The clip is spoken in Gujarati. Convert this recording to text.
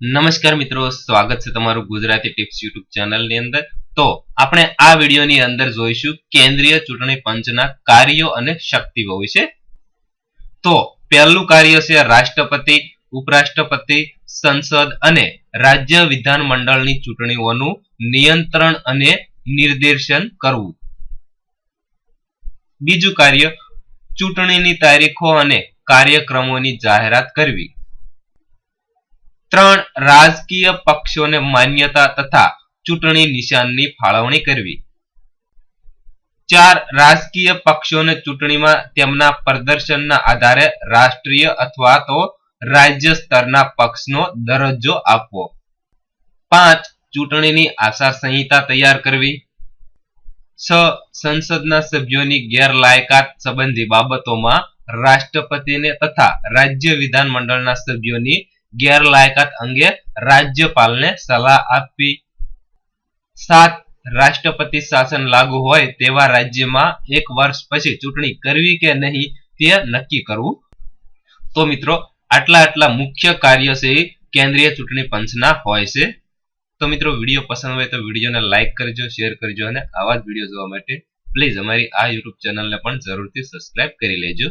નમસ્કાર મિત્રો, સ્વાગત છે તમારું ગુજરાતી ટિપ્સ યુટ્યુબ ચેનલની અંદર. તો આપણે આ વિડીયોની અંદર જોઈશું કેન્દ્રીય ચૂંટણી પંચના કાર્યો અને શક્તિઓ વિશે. તો પહેલું કાર્ય છે રાષ્ટ્રપતિ, ઉપરાષ્ટ્રપતિ, સંસદ અને રાજ્ય વિધાન મંડળની ચૂંટણીઓનું નિયંત્રણ અને નિર્દેશન કરવું. બીજું કાર્ય, ચૂંટણીની તારીખો અને કાર્યક્રમોની જાહેરાત કરવી. રાજકીય પક્ષોને માન્યતા તથા ચૂંટણી નિશાનની ફાળવણી કરવી. ચાર રાજકીય પક્ષોને ચૂંટણીમાં તેમના પ્રદર્શનના આધારે રાષ્ટ્રીય અથવા તો રાજ્ય સ્તરના પક્ષનો દરજ્જો આપવો. પાંચ, ચૂંટણીની આશા સંહિતા તૈયાર કરવી. છ, સંસદના સભ્યોની ગેરલાયકાત સંબંધી બાબતોમાં રાષ્ટ્રપતિને તથા રાજ્ય વિધાનમંડળના સભ્યોની ગેરલાયકાત અંગે રાજ્યપાલને સલાહ આપવી સાત, રાષ્ટ્રપતિ શાસન લાગુ હોય તેવા રાજ્યમાં એક વર્ષ પછી ચૂંટણી કરવી કે નહીં તે નક્કી કરવું? તો મિત્રો, આટલા આટલા મુખ્ય કાર્ય છે કેન્દ્રીય ચૂંટણી પંચના હોય છે. તો મિત્રો, વીડિયો પસંદ હોય તો વિડીયોને લાઇક કરજો, શેર કરજો અને આવા જ વીડિયો જોવા માટે પ્લીઝ અમારી આ યુટ્યુબ ચેનલને પણ જરૂરથી સબસ્ક્રાઇબ કરી લેજો.